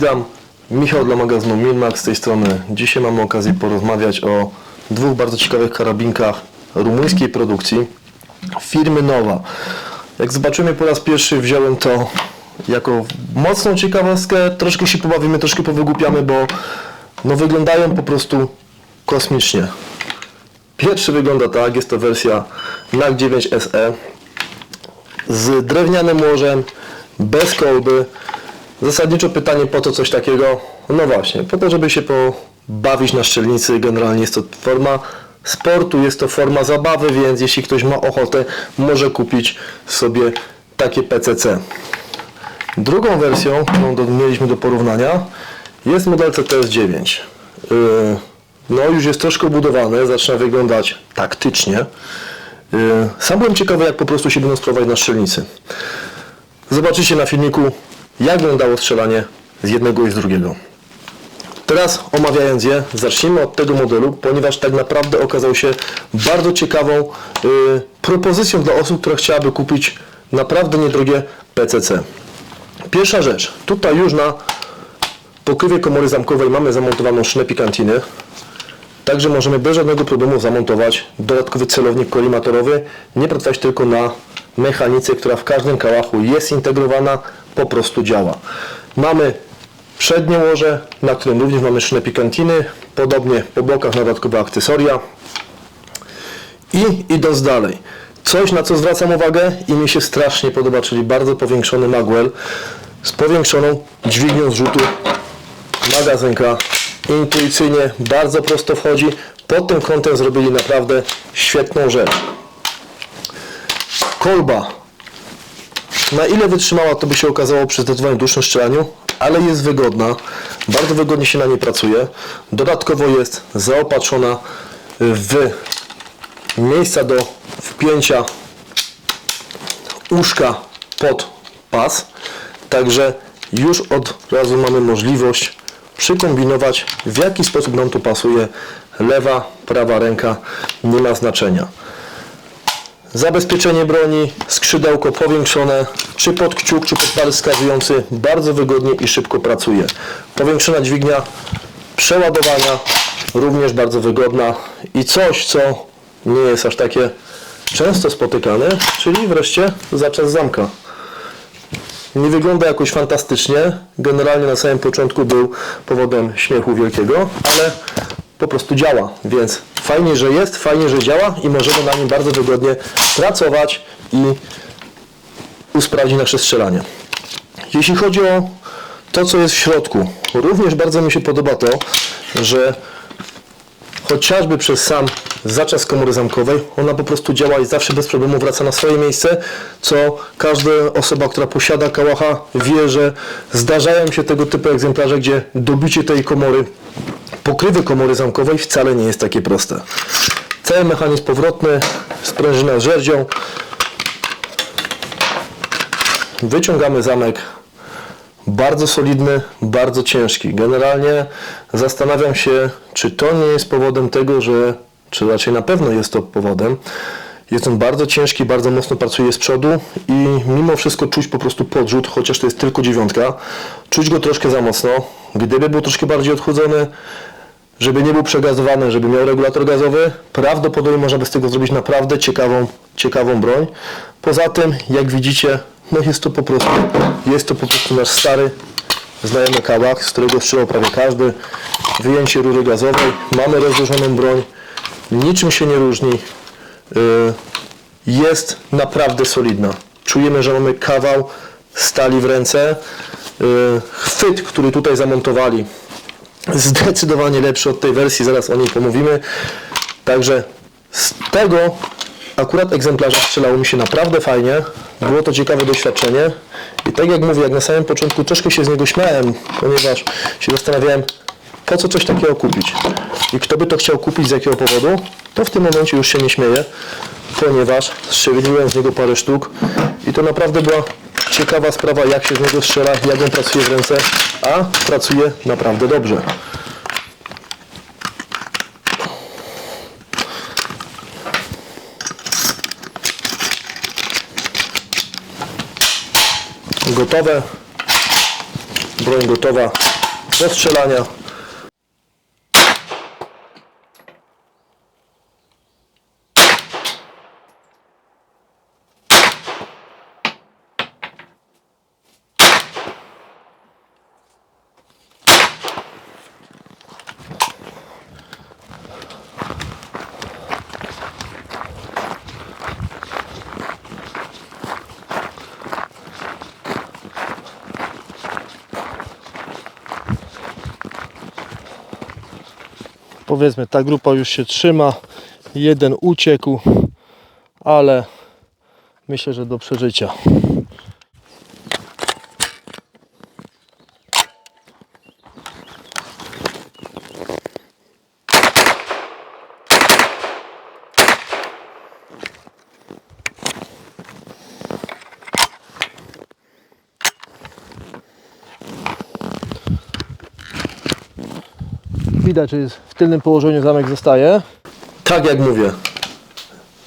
Witam, Michał dla magazynu Milmax z tej strony. Dzisiaj mamy okazję porozmawiać o dwóch bardzo ciekawych karabinkach rumuńskiej produkcji firmy Nowa. Jak zobaczymy po raz pierwszy wziąłem to jako mocną ciekawostkę. Troszkę się pobawimy, troszkę powygłupiamy, bo no wyglądają po prostu kosmicznie. Pierwszy wygląda tak, jest to wersja NAC 9 SE z drewnianym łożem, bez kołby. Zasadniczo pytanie, po co coś takiego? No właśnie, po to, żeby się pobawić na szczelnicy. Generalnie jest to forma sportu, jest to forma zabawy, więc jeśli ktoś ma ochotę, może kupić sobie takie PCC. Drugą wersją, którą do, mieliśmy do porównania, jest model CTS-9. Yy, no już jest troszkę obudowany, zaczyna wyglądać taktycznie. Yy, Sam byłem ciekawy, jak po prostu się będą na strzelnicy. Zobaczycie na filmiku, jak wyglądało strzelanie z jednego i z drugiego. Teraz omawiając je, zacznijmy od tego modelu, ponieważ tak naprawdę okazał się bardzo ciekawą y, propozycją dla osób, która chciałaby kupić naprawdę niedrogie PCC. Pierwsza rzecz, tutaj już na pokrywie komory zamkowej mamy zamontowaną szynę pikantiny, Także możemy bez żadnego problemu zamontować dodatkowy celownik kolimatorowy, nie pracować tylko na mechanice, która w każdym kałachu jest integrowana, po prostu działa. Mamy przednie łoże, na którym również mamy szynę pikantiny, podobnie po bokach dodatkowe akcesoria. I idąc dalej, coś na co zwracam uwagę i mi się strasznie podoba, czyli bardzo powiększony magwell z powiększoną dźwignią zrzutu magazynka intuicyjnie, bardzo prosto wchodzi. Pod tym kątem zrobili naprawdę świetną rzecz. Kolba. Na ile wytrzymała, to by się okazało przy zdecydowanie dłuższym strzelaniu, ale jest wygodna. Bardzo wygodnie się na niej pracuje. Dodatkowo jest zaopatrzona w miejsca do wpięcia uszka pod pas. Także już od razu mamy możliwość przykombinować, w jaki sposób nam tu pasuje lewa, prawa ręka, nie ma znaczenia. Zabezpieczenie broni, skrzydełko powiększone, czy pod kciuk, czy pod palec wskazujący, bardzo wygodnie i szybko pracuje. Powiększona dźwignia przeładowania, również bardzo wygodna i coś, co nie jest aż takie często spotykane, czyli wreszcie zaczas zamka. Nie wygląda jakoś fantastycznie. Generalnie na samym początku był powodem śmiechu wielkiego, ale po prostu działa. Więc fajnie, że jest, fajnie, że działa i możemy na nim bardzo wygodnie pracować i usprawnić nasze strzelanie. Jeśli chodzi o to, co jest w środku, również bardzo mi się podoba to, że chociażby przez sam zaczas komory zamkowej, ona po prostu działa i zawsze bez problemu wraca na swoje miejsce, co każda osoba, która posiada kałacha wie, że zdarzają się tego typu egzemplarze, gdzie dobicie tej komory, pokrywy komory zamkowej wcale nie jest takie proste. Cały mechanizm powrotny, sprężyna z żerdzią, wyciągamy zamek, bardzo solidny, bardzo ciężki. Generalnie zastanawiam się, czy to nie jest powodem tego, że, czy raczej na pewno jest to powodem. Jest on bardzo ciężki, bardzo mocno pracuje z przodu i mimo wszystko czuć po prostu podrzut, chociaż to jest tylko dziewiątka. Czuć go troszkę za mocno. Gdyby był troszkę bardziej odchudzony, żeby nie był przegazowany, żeby miał regulator gazowy, prawdopodobnie można by z tego zrobić naprawdę ciekawą, ciekawą broń. Poza tym, jak widzicie, no jest to po prostu, jest to po prostu nasz stary, znajomy kałach, z którego strzelał prawie każdy. Wyjęcie rury gazowej, mamy rozłożoną broń, niczym się nie różni. Yy, Jest naprawdę solidna. Czujemy, że mamy kawał stali w ręce. Yy, Chwyt, który tutaj zamontowali, zdecydowanie lepszy od tej wersji, zaraz o niej pomówimy. Także z tego akurat egzemplarza strzelało mi się naprawdę fajnie. Było to ciekawe doświadczenie. I tak jak mówię, jak na samym początku troszkę się z niego śmiałem, ponieważ się zastanawiałem, po co coś takiego kupić. I kto by to chciał kupić, z jakiego powodu, to w tym momencie już się nie śmieję, ponieważ strzeliłem z niego parę sztuk i to naprawdę była ciekawa sprawa, jak się z niego strzela, jak on pracuje w ręce, a pracuje naprawdę dobrze. Gotowe. Broń gotowa. do strzelania. Powiedzmy, ta grupa już się trzyma. Jeden uciekł, ale myślę, że do przeżycia. Widać, że jest w tylnym położeniu zamek zostaje. Tak jak mówię,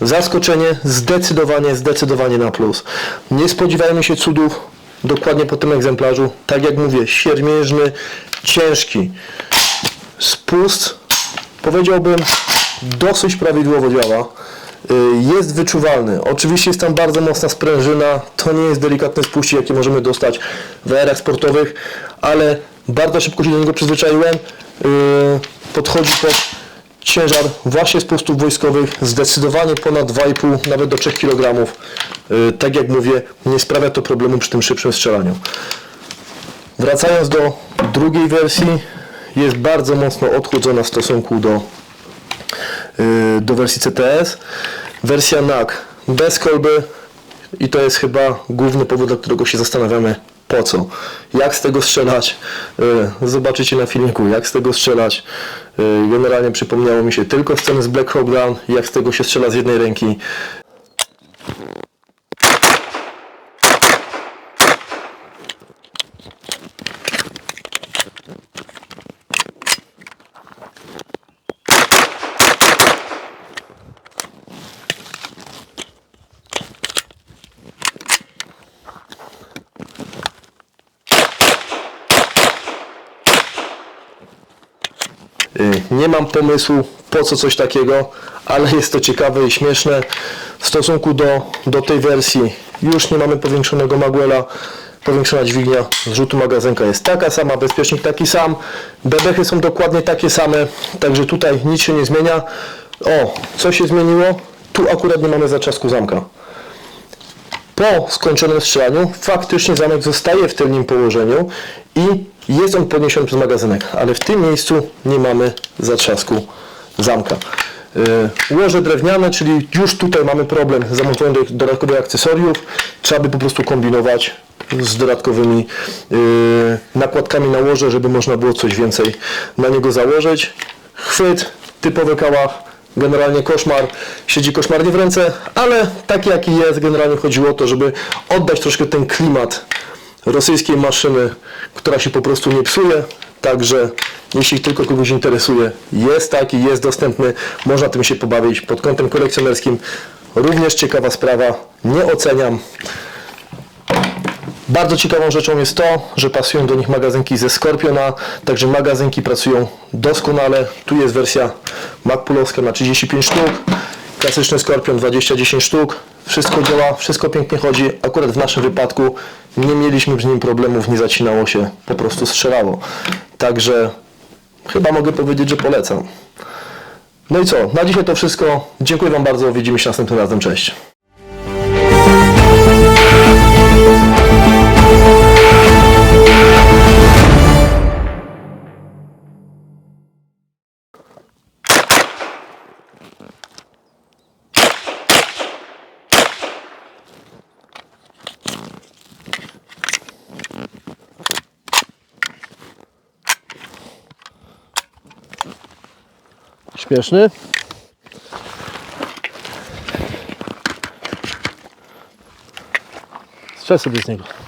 zaskoczenie zdecydowanie, zdecydowanie na plus. Nie spodziewajmy się cudów dokładnie po tym egzemplarzu. Tak jak mówię, siermierzny, ciężki. Spust, powiedziałbym, dosyć prawidłowo działa. Y, Jest wyczuwalny. Oczywiście jest tam bardzo mocna sprężyna. To nie jest delikatne spuści, jakie możemy dostać w erach sportowych, ale bardzo szybko się do niego przyzwyczaiłem. Y, Podchodzi pod ciężar właśnie spustów wojskowych, zdecydowanie ponad 2,5, nawet do 3 kg. Y, Tak jak mówię, nie sprawia to problemu przy tym szybszym strzelaniu. Wracając do drugiej wersji, jest bardzo mocno odchudzona w stosunku do, y, do wersji CTS. Wersja NAC bez kolby i to jest chyba główny powód, dla którego się zastanawiamy po co. Jak z tego strzelać? Y, Zobaczycie na filmiku, jak z tego strzelać. Y, Generalnie przypomniało mi się tylko sceny z Black Hawk Down, jak z tego się strzela z jednej ręki. Y, Nie mam pomysłu, po co coś takiego, ale jest to ciekawe i śmieszne. W stosunku do, do tej wersji już nie mamy powiększonego magwella. Powiększona dźwignia zrzutu magazynka jest taka sama, bezpiecznik taki sam. Bebechy są dokładnie takie same, także tutaj nic się nie zmienia. O, co się zmieniło? Tu akurat nie mamy zatrzasku zamka. Po skończonym strzelaniu faktycznie zamek zostaje w tylnym położeniu i jest on podniesiony przez magazynek, ale w tym miejscu nie mamy zatrzasku zamka. Yy, Łoże drewniane, czyli już tutaj mamy problem z zamontowaniem do- dodatkowych akcesoriów. Trzeba by po prostu kombinować z dodatkowymi yy, nakładkami na łoże, żeby można było coś więcej na niego założyć. Chwyt, typowy kałach, generalnie koszmar, siedzi koszmarnie w ręce, ale taki jaki jest, generalnie chodziło o to, żeby oddać troszkę ten klimat rosyjskiej maszyny, która się po prostu nie psuje. Także jeśli tylko kogoś interesuje, jest taki, jest dostępny, można tym się pobawić pod kątem kolekcjonerskim. Również ciekawa sprawa, nie oceniam. Bardzo ciekawą rzeczą jest to, że pasują do nich magazynki ze Scorpiona, także magazynki pracują doskonale. Tu jest wersja Macpulowska na 35 sztuk, klasyczny Scorpion 20-10 sztuk. Wszystko działa, wszystko pięknie chodzi. Akurat w naszym wypadku nie mieliśmy z nim problemów, nie zacinało się, po prostu strzelało. Także chyba mogę powiedzieć, że polecam. No i co, na dzisiaj to wszystko. Dziękuję Wam bardzo, widzimy się następnym razem, cześć. Śmieszny. Strzel sobie z niego.